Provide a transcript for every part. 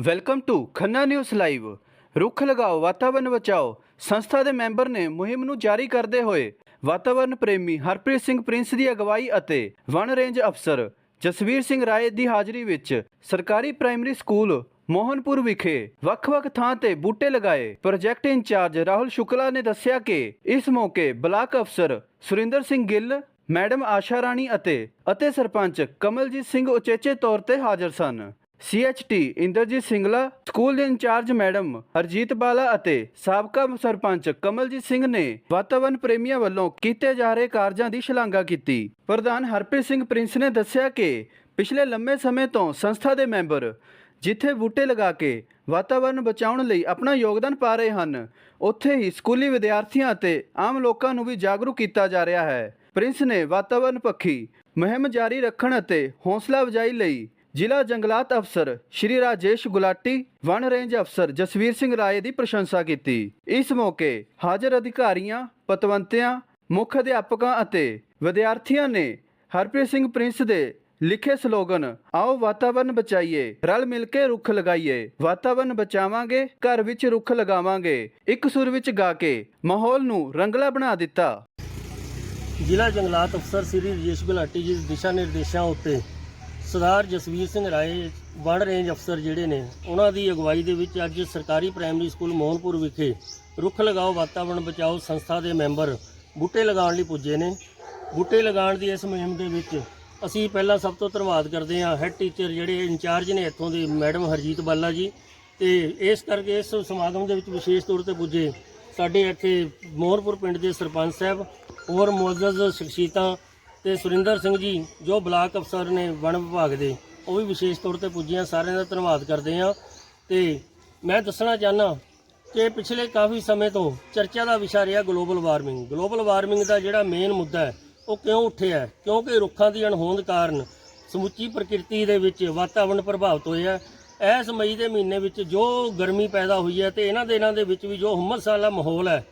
Welcome to Khanna news live ਰੁੱਖ ਲਗਾਓ, ਵਾਤਾਵਰਨ ਬਚਾਓ। ਸੰਸਥਾ ਦੇ ਮੈਂਬਰ ਨੇ ਮੁਹਿੰਮ ਨੂੰ ਜਾਰੀ ਕਰਦੇ ਹੋਏ ਵਾਤਾਵਰਨ ਪ੍ਰੇਮੀ ਹਰਪ੍ਰੀਤ ਸਿੰਘ ਪ੍ਰਿੰਸ ਦੀ ਅਗਵਾਈ ਅਤੇ ਵਣ ਰੇਂਜ ਅਫਸਰ ਜਸਵੀਰ ਸਿੰਘ ਰਾਏ ਦੀ ਹਾਜ਼ਰੀ ਵਿੱਚ ਸਰਕਾਰੀ ਪ੍ਰਾਇਮਰੀ ਸਕੂਲ ਮੋਹਨਪੁਰ ਵਿਖੇ ਵੱਖ-ਵੱਖ ਥਾਂ ਤੇ ਬੂਟੇ ਲਗਾਏ। ਪ੍ਰੋਜੈਕਟ ਇੰਚਾਰਜ ਰਾਹੁਲ ਸ਼ੁਕਲਾ ਨੇ ਦੱਸਿਆ ਕਿ ਇਸ ਮੌਕੇ ਬਲਾਕ ਅਫਸਰ ਸੁਰਿੰਦਰ ਸਿੰਘ ਗਿੱਲ, ਮੈਡਮ ਆਸ਼ਾ ਰਾਣੀ ਅਤੇ ਅਤੇ ਸਰਪੰਚ ਕਮਲਜੀਤ ਸਿੰਘ ਉਚੇਚੇ ਤੌਰ ਤੇ ਹਾਜ਼ਰ ਸਨ। ਸੀਐਚਟੀ ਇੰਦਰਜੀਤ ਸਿੰਗਲਾ, ਸਕੂਲ ਦੇ ਇੰਚਾਰਜ ਮੈਡਮ, ਹਰਜੀਤ ਬਾਲਾ ਅਤੇ ਸਾਬਕਾ ਸਰਪੰਚ ਕਮਲਜੀਤ ਸਿੰਘ ਨੇ ਵਾਤਾਵਰਣ ਪ੍ਰੇਮੀਆਂ ਵੱਲੋਂ ਕੀਤੇ ਜਾ ਰਹੇ ਕਾਰਜਾਂ ਦੀ ਸ਼ਲਾਘਾ ਕੀਤੀ। ਪ੍ਰਧਾਨ ਹਰਪ੍ਰੀਤ ਸਿੰਘ ਪ੍ਰਿੰਸ ਨੇ ਦੱਸਿਆ ਕਿ ਪਿਛਲੇ ਲੰਮੇ ਸਮੇਂ ਤੋਂ ਸੰਸਥਾ ਦੇ ਮੈਂਬਰ ਜਿੱਥੇ ਬੂਟੇ ਲਗਾ ਕੇ ਵਾਤਾਵਰਣ ਬਚਾਉਣ ਲਈ ਆਪਣਾ ਯੋਗਦਾਨ ਪਾ ਰਹੇ ਹਨ, ਉੱਥੇ ਹੀ ਸਕੂਲੀ ਵਿਦਿਆਰਥੀਆਂ ਅਤੇ ਆਮ ਲੋਕਾਂ ਨੂੰ ਵੀ ਜਾਗਰੂਕ ਕੀਤਾ ਜਾ ਰਿਹਾ ਹੈ। ਪ੍ਰਿੰਸ ਨੇ ਵਾਤਾਵਰਣ ਪੱਖੀ ਮੁਹਿੰਮ ਜਾਰੀ ਰੱਖਣ ਅਤੇ ਹੌਸਲਾ ਅਫਜ਼ਾਈ ਲਈ ਜ਼ਿਲ੍ਹਾ ਜੰਗਲਾਤ ਅਫਸਰ ਸ਼੍ਰੀ ਰਾਜੇਸ਼ ਗੁਲਾਟੀ ਵਨ ਰੇਂਜ ਅਫਸਰ ਜਸਵੀਰ ਸਿੰਘ ਰਾਏ ਦੀ ਪ੍ਰਸ਼ੰਸਾ ਕੀਤੀ। ਇਸ ਮੌਕੇ ਹਾਜ਼ਰ ਅਧਿਕਾਰੀਆਂ, ਪਤਵੰਤਿਆਂ, ਮੁੱਖ ਅਧਿਆਪਕਾਂ ਅਤੇ ਵਿਦਿਆਰਥੀਆਂ ਨੇ ਹਰਪ੍ਰੀਤ ਸਿੰਘ ਪ੍ਰਿੰਸ ਦੇ ਲਿਖੇ ਸਲੋਗਨ, ਆਓ ਵਾਤਾਵਰਨ ਬਚਾਈਏ, ਰਲ ਮਿਲ ਕੇ ਰੁੱਖ ਲਗਾਈਏ, ਵਾਤਾਵਰਨ ਬਚਾਵਾਂਗੇ, ਘਰ ਵਿੱਚ ਰੁੱਖ ਲਗਾਵਾਂਗੇ। ਇੱਕ ਸੁਰ ਵਿੱਚ ਗਾ ਕੇ ਮਾਹੌਲ ਨੂੰ ਰੰਗਲਾ ਬਣਾ ਦਿੱਤਾ। ਜ਼ਿਲ੍ਹਾ ਜੰਗਲਾਤ ਅਫਸਰ ਸ੍ਰੀ ਰਜੇਸ਼ ਗੁਲਾਟੀ ਜੀ ਦੇ ਦਿਸ਼ਾ ਨਿਰਦੇਸ਼ਾਂ ਉੱਤੇ ਸਰਦਾਰ ਜਸਵੀਰ ਸਿੰਘ ਰਾਏ ਵਣ ਰੇਂਜ ਅਫਸਰ ਜਿਹੜੇ ਨੇ, ਉਹਨਾਂ ਦੀ ਅਗਵਾਈ ਦੇ ਵਿੱਚ ਅੱਜ ਸਰਕਾਰੀ ਪ੍ਰਾਇਮਰੀ ਸਕੂਲ ਮੋਹਨਪੁਰ ਵਿਖੇ ਰੁੱਖ ਲਗਾਓ ਵਾਤਾਵਰਣ ਬਚਾਓ ਸੰਸਥਾ ਦੇ ਮੈਂਬਰ ਬੂਟੇ ਲਗਾਉਣ ਲਈ ਪੁੱਜੇ ਨੇ। ਬੂਟੇ ਲਗਾਉਣ ਦੀ ਇਸ ਮੁਹਿੰਮ ਦੇ ਵਿੱਚ ਅਸੀਂ ਪਹਿਲਾਂ ਸਭ ਤੋਂ ਧੰਨਵਾਦ ਕਰਦੇ ਹਾਂ ਹੈੱਡ ਟੀਚਰ ਜਿਹੜੇ ਇੰਚਾਰਜ ਨੇ ਇੱਥੋਂ ਦੇ ਮੈਡਮ ਹਰਜੀਤ ਬਾਲਾ ਜੀ ਤੇ ਇਸ ਕਰਕੇ ਇਸ ਸਮਾਗਮ ਦੇ ਵਿੱਚ ਵਿਸ਼ੇਸ਼ ਤੌਰ ਤੇ ਪੁੱਜੇ ਸਾਡੇ ਇੱਥੇ ਮੋਹਰਪੁਰ ਪਿੰਡ ਦੇ ਸਰਪੰਚ ਸਾਹਿਬ, ਹੋਰ ਮੁਅੱਜ਼ਜ਼ ਸ਼ਖਸੀਅਤਾਂ ਤੇ ਸੁਰਿੰਦਰ ਸਿੰਘ ਜੀ, ਜੋ ਬਲਾਕ ਅਫਸਰ ਨੇ ਵਣ ਵਿਭਾਗ ਦੇ, ਉਹ ਵੀ ਵਿਸ਼ੇਸ਼ ਤੌਰ ਤੇ ਪੁੱਜੀਆਂ, ਸਾਰਿਆਂ ਦਾ ਧੰਨਵਾਦ ਕਰਦੇ ਹਾਂ। ਤੇ ਮੈਂ ਦੱਸਣਾ ਚਾਹਨਾ ਕਿ ਪਿਛਲੇ ਕਾਫੀ ਸਮੇਂ ਤੋਂ ਚਰਚਾ ਦਾ ਵਿਸ਼ਾ ਰਿਹਾ ਗਲੋਬਲ ਵਾਰਮਿੰਗ ਗਲੋਬਲ ਵਾਰਮਿੰਗ ਦਾ ਜਿਹੜਾ ਮੇਨ ਮੁੱਦਾ ਹੈ, ਉਹ ਕਿਉਂ ਉੱਠਿਆ ਕਿਉਂਕਿ ਰੁੱਖਾਂ ਦੀ ਅਣਹੋਂਦ ਕਾਰਨ ਸਮੁੱਚੀ ਪ੍ਰਕਿਰਤੀ ਦੇ ਵਿੱਚ ਵਾਤਾਵਰਣ ਪ੍ਰਭਾਵਿਤ ਹੋਇਆ ਹੈ। ਇਸ ਮਈ ਦੇ ਮਹੀਨੇ ਵਿੱਚ ਜੋ ਗਰਮੀ ਪੈਦਾ ਹੋਈ ਹੈ ਤੇ ਇਹਨਾਂ ਦਿਨਾਂ ਦੇ ਵਿੱਚ ਵੀ ਜੋ ਹੁਮਸ ਵਾਲਾ ਮਾਹੌਲ ਹੈ,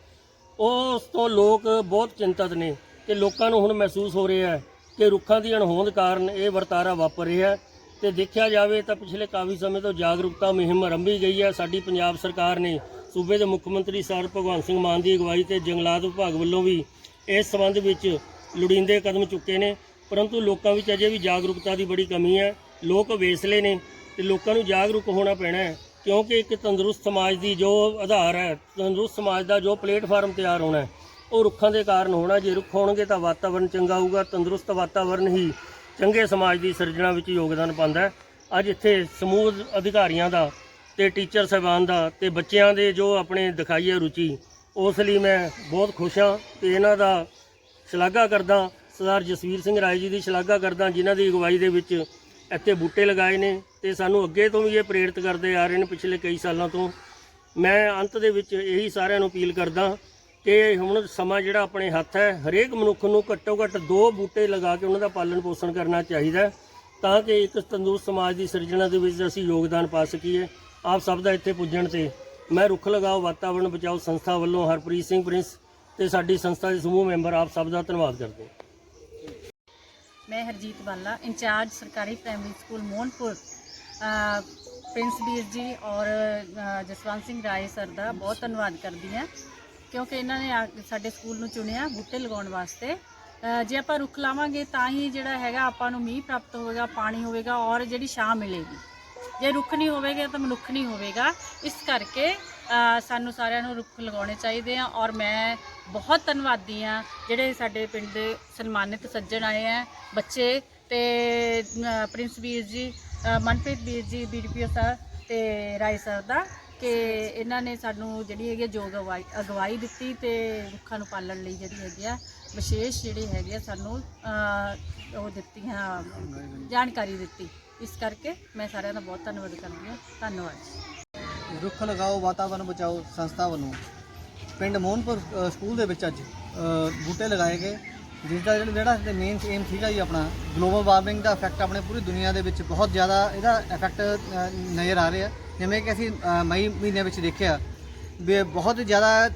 ਉਸ ਤੋਂ ਲੋਕ ਬਹੁਤ ਚਿੰਤਤ ਨੇ। ਕਿ ਲੋਕਾਂ ਨੂੰ ਹੁਣ ਮਹਿਸੂਸ ਹੋ ਰਿਹਾ ਹੈ ਕਿ ਰੁੱਖਾਂ ਦੀ ਅਣਹੋਂਦ ਕਾਰਨ ਇਹ ਵਰਤਾਰਾ ਵਾਪਰ ਰਿਹਾ ਹੈ। ਤੇ ਦੇਖਿਆ ਜਾਵੇ ਤਾਂ ਪਿਛਲੇ ਕਾਫੀ ਸਮੇਂ ਤੋਂ ਜਾਗਰੂਕਤਾ ਮੁਹਿੰਮ ਆਰੰਭੀ ਗਈ ਹੈ। ਸਾਡੀ ਪੰਜਾਬ ਸਰਕਾਰ ਨੇ ਸੂਬੇ ਦੇ ਮੁੱਖ ਮੰਤਰੀ ਸਰ ਭਗਵੰਤ ਸਿੰਘ ਮਾਨ ਦੀ ਅਗਵਾਈ ਤੇ ਜੰਗਲਾਤ ਵਿਭਾਗ ਵੱਲੋਂ ਵੀ ਇਸ ਸੰਬੰਧ ਵਿੱਚ ਲੋੜੀਂਦੇ ਕਦਮ ਚੁੱਕੇ ਨੇ। ਪਰੰਤੂ ਲੋਕਾਂ ਵਿੱਚ ਅਜੇ ਵੀ ਜਾਗਰੂਕਤਾ ਦੀ ਬੜੀ ਕਮੀ ਹੈ। ਲੋਕ ਵੇਸਲੇ ਨੇ ਤੇ ਲੋਕਾਂ ਨੂੰ ਜਾਗਰੂਕ ਹੋਣਾ ਪੈਣਾ ਹੈ ਕਿਉਂਕਿ ਇੱਕ ਤੰਦਰੁਸਤ ਸਮਾਜ ਦੀ ਜੋ ਆਧਾਰ ਹੈ, ਤੰਦਰੁਸਤ ਸਮਾਜ ਦਾ ਜੋ ਪਲੇਟਫਾਰਮ ਤਿਆਰ ਹੋਣਾ ਹੈ ਉਹ ਰੁੱਖਾਂ ਦੇ ਕਾਰਨ ਹੋਣਾ, ਜੇ ਰੁੱਖ ਹੋਣਗੇ ਤਾਂ ਵਾਤਾਵਰਣ ਚੰਗਾ ਹੋਊਗਾ, ਤੰਦਰੁਸਤ ਵਾਤਾਵਰਣ ਹੀ ਚੰਗੇ ਸਮਾਜ ਦੀ ਸਿਰਜਣਾ ਵਿੱਚ ਯੋਗਦਾਨ ਪਾਉਂਦਾ ਹੈ। ਅੱਜ ਇੱਥੇ ਸਮੂਹ ਅਧਿਕਾਰੀਆਂ ਦਾ ਤੇ ਟੀਚਰ ਸਾਹਿਬਾਨ ਦਾ ਤੇ ਬੱਚਿਆਂ ਦੇ ਜੋ ਆਪਣੇ ਦਿਖਾਈ ਹੈ ਰੁਚੀ, ਉਸ ਲਈ ਮੈਂ ਬਹੁਤ ਖੁਸ਼ ਹਾਂ ਤੇ ਇਹਨਾਂ ਦਾ ਸ਼ਲਾਘਾ ਕਰਦਾ, ਸਰਦਾਰ ਜਸਵੀਰ ਸਿੰਘ ਰਾਏ ਜੀ ਦੀ ਸ਼ਲਾਘਾ ਕਰਦਾ, ਜਿਨ੍ਹਾਂ ਦੀ ਅਗਵਾਈ ਦੇ ਵਿੱਚ ਇੱਥੇ ਬੂਟੇ ਲਗਾਏ ਨੇ ਤੇ ਸਾਨੂੰ ਅੱਗੇ ਤੋਂ ਵੀ ਇਹ ਪ੍ਰੇਰਿਤ ਕਰਦੇ ਆ ਰਹੇ ਨੇ ਪਿਛਲੇ ਕਈ ਸਾਲਾਂ ਤੋਂ। ਮੈਂ ਅੰਤ ਦੇ ਵਿੱਚ ਇਹੀ ਸਾਰਿਆਂ ਨੂੰ ਅਪੀਲ ਕਰਦਾ ਕਿ ਹੁਣ ਸਮਾਂ ਜਿਹੜਾ ਆਪਣੇ ਹੱਥ ਹੈ, ਹਰੇਕ ਮਨੁੱਖ ਨੂੰ ਘੱਟੋ ਘੱਟ ਦੋ ਬੂਟੇ ਲਗਾ ਕੇ ਉਹਨਾਂ ਦਾ ਪਾਲਣ ਪੋਸ਼ਣ ਕਰਨਾ ਚਾਹੀਦਾ ਤਾਂ ਕਿ ਇੱਕ ਤੰਦਰੁਸਤ ਸਮਾਜ ਦੀ ਸਿਰਜਣਾ ਦੇ ਵਿੱਚ ਅਸੀਂ ਯੋਗਦਾਨ ਪਾ ਸਕੀਏ। ਆਪ ਸਭ ਦਾ ਇੱਥੇ ਪੁੱਜਣ ਤੇ ਮੈਂ ਰੁੱਖ ਲਗਾਓ ਵਾਤਾਵਰਣ ਬਚਾਓ ਸੰਸਥਾ ਵੱਲੋਂ ਹਰਪ੍ਰੀਤ ਸਿੰਘ ਪ੍ਰਿੰਸ ਤੇ ਸਾਡੀ ਸੰਸਥਾ ਦੇ ਸਮੂਹ ਮੈਂਬਰ ਆਪ ਸਭ ਦਾ ਧੰਨਵਾਦ ਕਰਦੇ ਮੈਂ ਹਰਜੀਤ ਬਾਲਾ, ਇੰਚਾਰਜ ਸਰਕਾਰੀ ਪ੍ਰਾਇਮਰੀ ਸਕੂਲ ਮੋਹਨਪੁਰ। ਪ੍ਰਿੰਸ ਵੀਰ ਜੀ ਔਰ ਜਸਵੰਤ ਸਿੰਘ ਰਾਏ ਸਰ ਦਾ ਬਹੁਤ ਧੰਨਵਾਦ ਕਰਦੀ ਹਾਂ। ਕਿਉਂਕਿ ਇਹਨਾਂ ਨੇ ਆ ਸਾਡੇ ਸਕੂਲ ਨੂੰ ਚੁਣਿਆ ਬੂਟੇ ਲਗਾਉਣ ਵਾਸਤੇ। ਅ, ਜੇ ਆਪਾਂ ਰੁੱਖ ਲਾਵਾਂਗੇ ਤਾਂ ਹੀ ਜਿਹੜਾ ਹੈਗਾ ਆਪਾਂ ਨੂੰ ਮੀਂਹ ਪ੍ਰਾਪਤ ਹੋਵੇਗਾ ਪਾਣੀ ਹੋਵੇਗਾ ਔਰ ਜਿਹੜੀ ਛਾਂ ਮਿਲੇਗੀ। ਜੇ ਰੁੱਖ ਨਹੀਂ ਹੋਵੇਗਾ ਤਾਂ ਮਨੁੱਖ ਨਹੀਂ ਹੋਵੇਗਾ। ਇਸ ਕਰਕੇ ਅ, ਸਾਨੂੰ ਸਾਰਿਆਂ ਨੂੰ ਰੁੱਖ ਲਗਾਉਣੇ ਚਾਹੀਦੇ ਆ ਔਰ ਮੈਂ ਬਹੁਤ ਧੰਨਵਾਦੀ ਆ ਜਿਹੜੇ ਸਾਡੇ ਪਿੰਡ ਦੇ ਸਨਮਾਨਿਤ ਸੱਜਣ ਆਏ ਆ ਬੱਚੇ ਤੇ ਅ, ਪ੍ਰਿੰਸ ਵੀਰ ਜੀ ਅ, ਮਨਪ੍ਰੀਤ ਵੀਰ ਜੀ ਬੀਡੀਪੀਓ ਸਰ ਤੇ ਰਾਏ ਸਰ ਦਾ। ਕਿ ਇਹਨਾਂ ਨੇ ਸਾਨੂੰ ਜਿਹੜੀ ਹੈਗੀ ਆ ਯੋਗ ਅਗਵਾਈ ਅਗਵਾਈ ਦਿੱਤੀ ਤੇ ਰੁੱਖਾਂ ਨੂੰ ਪਾਲਣ ਲਈ ਜਿਹੜੀ ਹੈਗੀ ਆ ਵਿਸ਼ੇਸ਼ ਜਿਹੜੀ ਹੈਗੀ ਆ ਸਾਨੂੰ ਅ, ਉਹ ਦਿੱਤੀਆਂ ਜਾਣਕਾਰੀ ਦਿੱਤੀ। ਇਸ ਕਰਕੇ ਮੈਂ ਸਾਰਿਆਂ ਦਾ ਬਹੁਤ ਧੰਨਵਾਦ ਕਰਦੀ ਹਾਂ। ਧੰਨਵਾਦ ਰੁੱਖ ਲਗਾਓ ਵਾਤਾਵਰਨ ਬਚਾਓ ਸੰਸਥਾ ਵੱਲੋਂ। ਪਿੰਡ ਮੋਹਨਪੁਰ ਅ, ਸਕੂਲ ਦੇ ਵਿੱਚ ਅੱਜ ਅ, ਬੂਟੇ ਲਗਾਏ ਗਏ ਜਿਸ ਦਾ ਜਿਹੜਾ- ਜਿਹੜਾ ਮੇਨ ਏਮ ਸੀਗਾ ਜੀ ਆਪਣਾ ਗਲੋਬਲ ਵਾਰਮਿੰਗ ਦਾ ਇਫੈਕਟ ਆਪਣੇ ਪੂਰੀ ਦੁਨੀਆ ਦੇ ਵਿੱਚ ਬਹੁਤ ਜ਼ਿਆਦਾ ਇਹਦਾ ਇਫੈਕਟ ਨਜ਼ਰ ਆ ਰਿਹਾ। ਜਿਵੇਂ ਕਿ ਅਸੀਂ ਅ, ਮਈ ਮਹੀਨੇ ਵਿੱਚ ਦੇਖਿਆ ਵੀ ਬਹੁਤ ਜ਼ਿਆਦਾ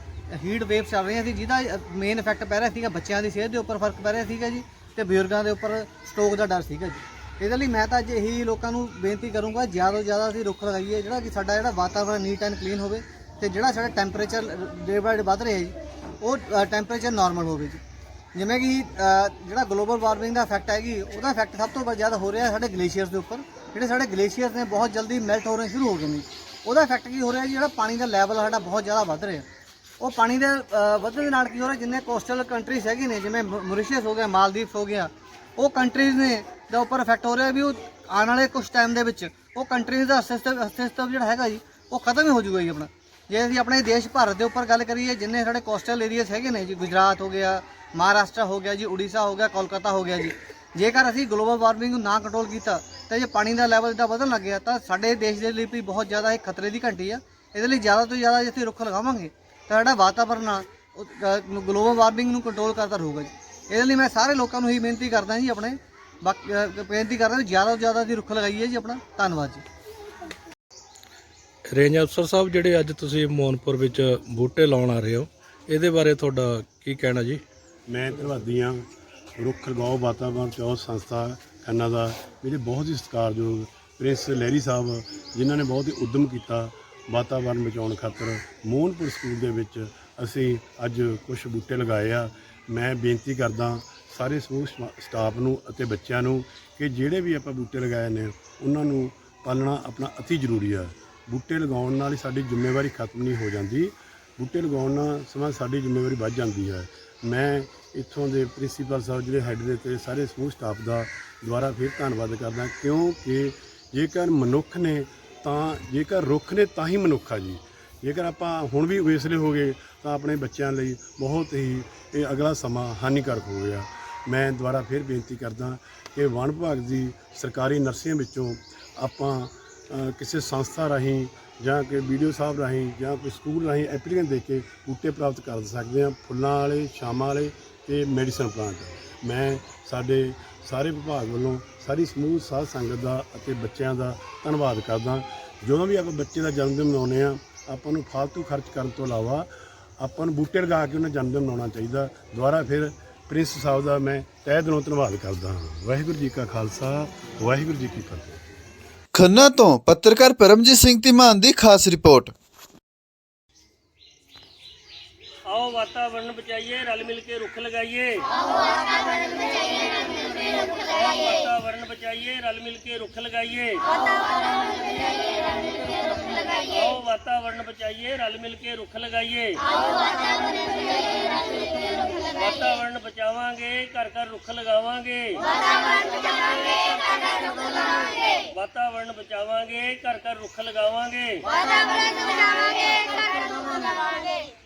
ਹੀਟ ਵੇਵ ਚੱਲ ਰਹੀਆਂ ਸੀ ਜਿਹਦਾ ਮੇਨ ਇਫੈਕਟ ਪੈ ਰਿਹਾ ਸੀਗਾ ਬੱਚਿਆਂ ਦੀ ਸਿਹਤ ਦੇ ਉੱਪਰ ਫ਼ਰਕ ਪੈ ਰਿਹਾ ਸੀਗਾ ਜੀ ਤੇ ਬਜ਼ੁਰਗਾਂ ਦੇ ਉੱਪਰ ਸਟ੍ਰੋਕ ਦਾ ਡਰ ਸੀਗਾ ਜੀ। ਇਹਦੇ ਲਈ ਮੈਂ ਤਾਂ ਅੱਜ ਇਹੀ ਲੋਕਾਂ ਨੂੰ ਬੇਨਤੀ ਕਰੂੰਗਾ ਜ਼ਿਆਦਾ ਤੋਂ ਜ਼ਿਆਦਾ ਅਸੀਂ ਰੁੱਖ ਲਗਾਈਏ ਜਿਹੜਾ ਕਿ ਸਾਡਾ ਜਿਹੜਾ ਵਾਤਾਵਰਨ ਨੀਟ ਐਂਡ ਕਲੀਨ ਹੋਵੇ ਤੇ ਜਿਹੜਾ ਸਾਡਾ ਟੈਂਪਰੇਚਰ ਡੇ ਬਾਏ ਡੇ ਵੱਧ ਰਿਹਾ ਜੀ ਉਹ ਟੈਂਪਰੇਚਰ ਨਾਰਮਲ ਹੋਵੇ ਜੀ। ਜਿਵੇਂ ਕਿ ਅ, ਜਿਹੜਾ ਗਲੋਬਲ ਵਾਰਮਿੰਗ ਦਾ ਇਫੈਕਟ ਹੈਗੀ ਉਹਦਾ ਇਫੈਕਟ ਸਭ ਤੋਂ ਜ਼ਿਆਦਾ ਹੋ ਰਿਹਾ ਸਾਡੇ ਗਲੇਸ਼ੀਅਰਸ ਦੇ ਉੱਪਰ। ਜਿਹੜੇ ਸਾਡੇ ਗਲੇਸ਼ੀਅਰਸ ਨੇ ਬਹੁਤ ਜਲਦੀ ਮੈਲਟ ਹੋ ਰਹੇ ਸ਼ੁਰੂ ਹੋ ਗਏ ਨੇ। ਉਹਦਾ ਇਫੈਕਟ ਕੀ ਹੋ ਰਿਹਾ ਜੀ? ਜਿਹੜਾ ਪਾਣੀ ਦਾ ਲੈਵਲ ਸਾਡਾ ਬਹੁਤ ਜ਼ਿਆਦਾ ਵੱਧ ਰਿਹਾ। ਉਹ ਪਾਣੀ ਦੇ ਅ, ਵਧਣ ਦੇ ਨਾਲ ਕੀ ਹੋ ਰਿਹਾ? ਜਿੰਨੇ ਕੋਸਟਲ ਕੰਟਰੀਜ਼ ਹੈਗੇ ਨੇ ਜਿਵੇਂ ਮੌਰੀਸ਼ੀਅਸ ਹੋ ਗਿਆ ਮਾਲਦੀਵਸ ਹੋ ਗਿਆ ਉਹ ਕੰਟਰੀਜ਼ ਨੇ ਦਾ ਉੱਪਰ ਇਫੈਕਟ ਹੋ ਰਿਹਾ ਵੀ ਉਹ ਆਉਣ ਵਾਲੇ ਕੁਝ ਟਾਈਮ ਦੇ ਵਿੱਚ ਉਹ ਕੰਟਰੀਜ਼ ਦਾ ਅਸਤਿਤਵ ਅਸਤਿਤਵ ਜਿਹੜਾ ਹੈਗਾ ਜੀ ਉਹ ਖਤਮ ਹੀ ਹੋ ਜਾਊਗਾ ਜੀ ਆਪਣਾ। ਜੇ ਅਸੀਂ ਆਪਣੇ ਦੇਸ਼ ਭਾਰਤ ਦੇ ਉੱਪਰ ਗੱਲ ਕਰੀਏ ਜਿੰਨੇ ਸਾਡੇ ਕੋਸਟਲ ਏਰੀਆਸ ਹੈਗੇ ਨੇ ਜੀ ਗੁਜਰਾਤ ਹੋ ਗਿਆ ਮਹਾਰਾਸ਼ਟਰ ਹੋ ਗਿਆ ਜੀ ਉੜੀਸਾ ਹੋ ਗਿਆ ਕੋਲਕਾਤਾ ਹੋ ਗਿਆ ਜੀ ਜੇਕਰ ਅਸੀਂ ਗਲੋਬਲ ਵਾਰਮਿੰਗ ਨੂੰ ਨਾ ਕੰਟਰੋਲ ਕੀਤਾ ਤਾਂ ਜੇ ਪਾਣੀ ਦਾ ਲੈਵਲ ਇਦਾਂ ਵਧਣ ਲੱਗ ਗਿਆ ਤਾਂ ਸਾਡੇ ਦੇਸ਼ ਦੇ ਲਈ ਵੀ ਬਹੁਤ ਜ਼ਿਆਦਾ ਇੱਕ ਖਤਰੇ ਦੀ ਘੰਟੀ ਆ। ਇਹਦੇ ਲਈ ਜ਼ਿਆਦਾ ਤੋਂ ਜ਼ਿਆਦਾ ਜੇ ਅਸੀਂ ਰੁੱਖ ਲਗਾਵਾਂਗੇ ਤਾਂ ਸਾਡਾ ਵਾਤਾਵਰਨ ਆ ਗਲੋਬਲ ਵਾਰਮਿੰਗ ਨੂੰ ਕੰਟਰੋਲ ਕਰਦਾ ਰਹੂਗਾ ਜੀ। ਇਹਦੇ ਲਈ ਮੈਂ ਸਾਰੇ ਲੋਕਾਂ ਨੂੰ ਹੀ ਬੇਨਤੀ ਕਰਦਾ ਜੀ ਆਪਣੇ ਬੇਨਤੀ ਕਰਦਾ ਵੀ ਜ਼ਿਆਦਾ ਤੋਂ ਜ਼ਿਆਦਾ ਅਸੀਂ ਰੁੱਖ ਲਗਾਈਏ ਜੀ ਆਪਣਾ। ਧੰਨਵਾਦ ਜੀ। ਰੇਂਜ ਅਫਸਰ ਸਾਹਿਬ ਜਿਹੜੇ ਅੱਜ ਤੁਸੀਂ ਮੋਹਨਪੁਰ ਵਿੱਚ ਬੂਟੇ ਲਾਉਣ ਆ ਰਹੇ ਹੋ ਇਹਦੇ ਬਾਰੇ ਤੁਹਾਡਾ ਕੀ ਕਹਿਣਾ ਜੀ? ਮੈਂ ਧੰਨਵਾਦੀ ਹਾਂ। ਰੁੱਖ ਲਗਾਓ ਵਾਤਾਵਰਣ ਚੌ ਸੰਸਥਾ ਖੰਨਾ ਦਾ ਮੇਰੇ ਬਹੁਤ ਹੀ ਸਤਿਕਾਰਯੋਗ ਪ੍ਰਿੰਸ ਲਹਿਰੀ ਸਾਹਿਬ, ਜਿਨ੍ਹਾਂ ਨੇ ਬਹੁਤ ਹੀ ਉਦਮ ਕੀਤਾ ਵਾਤਾਵਰਣ ਬਚਾਉਣ ਖਾਤਰ। ਮੋਹਨਪੁਰ ਸਕੂਲ ਦੇ ਵਿੱਚ ਅਸੀਂ ਅੱਜ ਕੁਝ ਬੂਟੇ ਲਗਾਏ ਆ। ਮੈਂ ਬੇਨਤੀ ਕਰਦਾ ਸਾਰੇ ਸਮੂਹ ਸਟਾਫ ਨੂੰ ਅਤੇ ਬੱਚਿਆਂ ਨੂੰ ਕਿ ਜਿਹੜੇ ਵੀ ਆਪਾਂ ਬੂਟੇ ਲਗਾਏ ਨੇ, ਉਹਨਾਂ ਨੂੰ ਪਾਲਣਾ ਆਪਣਾ ਅਤੀ ਜ਼ਰੂਰੀ ਆ। ਬੂਟੇ ਲਗਾਉਣ ਨਾਲ ਹੀ ਸਾਡੀ ਜ਼ਿੰਮੇਵਾਰੀ ਖਤਮ ਨਹੀਂ ਹੋ ਜਾਂਦੀ। ਬੂਟੇ ਲਗਾਉਣ ਨਾਲ ਸਮਾਂ ਸਾਡੀ ਜ਼ਿੰਮੇਵਾਰੀ ਵੱਧ ਜਾਂਦੀ ਹੈ। ਮੈਂ ਇੱਥੋਂ ਦੇ ਪ੍ਰਿੰਸੀਪਲ ਸਾਹਿਬ ਜਿਹੜੇ ਹੈੱਡ ਦੇ ਤੇ ਸਾਰੇ ਸਮੂਹ ਸਟਾਫ ਦਾ ਦੁਬਾਰਾ ਫਿਰ ਧੰਨਵਾਦ ਕਰਦਾ, ਕਿਉਂਕਿ ਜੇਕਰ ਮਨੁੱਖ ਨੇ ਤਾਂ, ਜੇਕਰ ਰੁੱਖ ਨੇ ਤਾਂ ਹੀ ਮਨੁੱਖ ਆ ਜੀ। ਜੇਕਰ ਆਪਾਂ ਹੁਣ ਵੀ ਵੇਸਲੇ ਹੋ ਗਏ, ਤਾਂ ਆਪਣੇ ਬੱਚਿਆਂ ਲਈ ਬਹੁਤ ਹੀ ਇਹ ਅਗਲਾ ਸਮਾਂ ਹਾਨੀਕਾਰਕ ਹੋ ਗਿਆ। ਮੈਂ ਦੁਬਾਰਾ ਫਿਰ ਬੇਨਤੀ ਕਰਦਾ ਕਿ ਵਣ ਵਿਭਾਗ ਦੀ ਸਰਕਾਰੀ ਨਰਸਰੀਆਂ ਵਿੱਚੋਂ ਆਪਾਂ ਕਿਸੇ ਸੰਸਥਾ ਰਾਹੀਂ ਜਾਂ ਕਿ ਵੀਡੀਓ ਸਾਹਿਬ ਰਾਹੀਂ ਜਾਂ ਕੋਈ ਸਕੂਲ ਰਾਹੀਂ ਐਪਲੀਕੇਸ਼ਨ ਦੇ ਕੇ ਬੂਟੇ ਪ੍ਰਾਪਤ ਕਰ ਸਕਦੇ ਹਾਂ, ਫੁੱਲਾਂ ਵਾਲੇ ਛਾਵਾਂ ਵਾਲੇ ਤੇ ਮੈਡੀਸਨ ਪਲਾਂਟ। ਮੈਂ ਸਾਡੇ ਸਾਰੇ ਵਿਭਾਗ ਵੱਲੋਂ ਸਾਰੀ ਸਮੂਹ ਸਾਧ ਸੰਗਤ ਦਾ ਅਤੇ ਬੱਚਿਆਂ ਦਾ ਧੰਨਵਾਦ ਕਰਦਾ। ਜਦੋਂ ਵੀ ਆਪਾਂ ਬੱਚੇ ਦਾ ਜਨਮ ਦਿਨ ਮਨਾਉਂਦੇ ਆ ਆਪਾਂ ਨੂੰ ਫालतू ਖਰਚ ਕਰਨ ਤੋਂ ਇਲਾਵਾ ਆਪਾਂ ਨੂੰ ਬੂਟੇ ਲਗਾ ਕੇ ਉਹਨਾਂ ਜਨਮ ਦਿਨ ਮਨਾਉਣਾ ਚਾਹੀਦਾ। ਦੁਬਾਰਾ ਫਿਰ ਪ੍ਰਿੰਸ ਸਾਹਿਬ ਦਾ ਮੈਂ ਤਹਿ ਦਿਲੋਂ ਧੰਨਵਾਦ ਕਰਦਾ ਹਾਂ। ਵਾਹਿਗੁਰੂ ਜੀ ਕਾ ਖਾਲਸਾ, ਵਾਹਿਗੁਰੂ ਜੀ ਕੀ ਫਤਿਹ। ਖੰਨਾ ਤੋਂ ਪੱਤਰਕਾਰ ਪਰਮਜੀਤ ਸਿੰਘ ਧੀਮਾਨ ਦੀ ਖਾਸ ਰਿਪੋਰਟ। ਆਓ ਵਾਤਾਵਰਨ ਬਚਾਈਏ, ਰਲ ਮਿਲ ਕੇ ਰੁੱਖ ਲਗਾਈਏ। ਆਓ ਵਾਤਾਵਰਨ ਬਚਾਈਏ, ਰਲ ਮਿਲ ਕੇ ਰੁੱਖ ਲਗਾਈਏ। ਆਓ ਵਾਤਾਵਰਨ ਬਚਾਈਏ, ਰਲ ਮਿਲ ਕੇ ਰੁੱਖ ਲਗਾਈਏ। ਵਾਤਾਵਰਨ ਬਚਾਵਾਂਗੇ ਘਰ ਘਰ ਰੁੱਖ ਲਗਾਵਾਂਗੇ। ਵਾਤਾਵਰਣ ਬਚਾਵਾਂਗੇ ਘਰ ਘਰ ਰੁੱਖ ਲਗਾਵਾਂਗੇ। ਵਾਤਾਵਰਣ ਬਚਾਵਾਂਗੇ ਘਰ ਘਰ ਰੁੱਖ ਲਗਾਵਾਂਗੇ।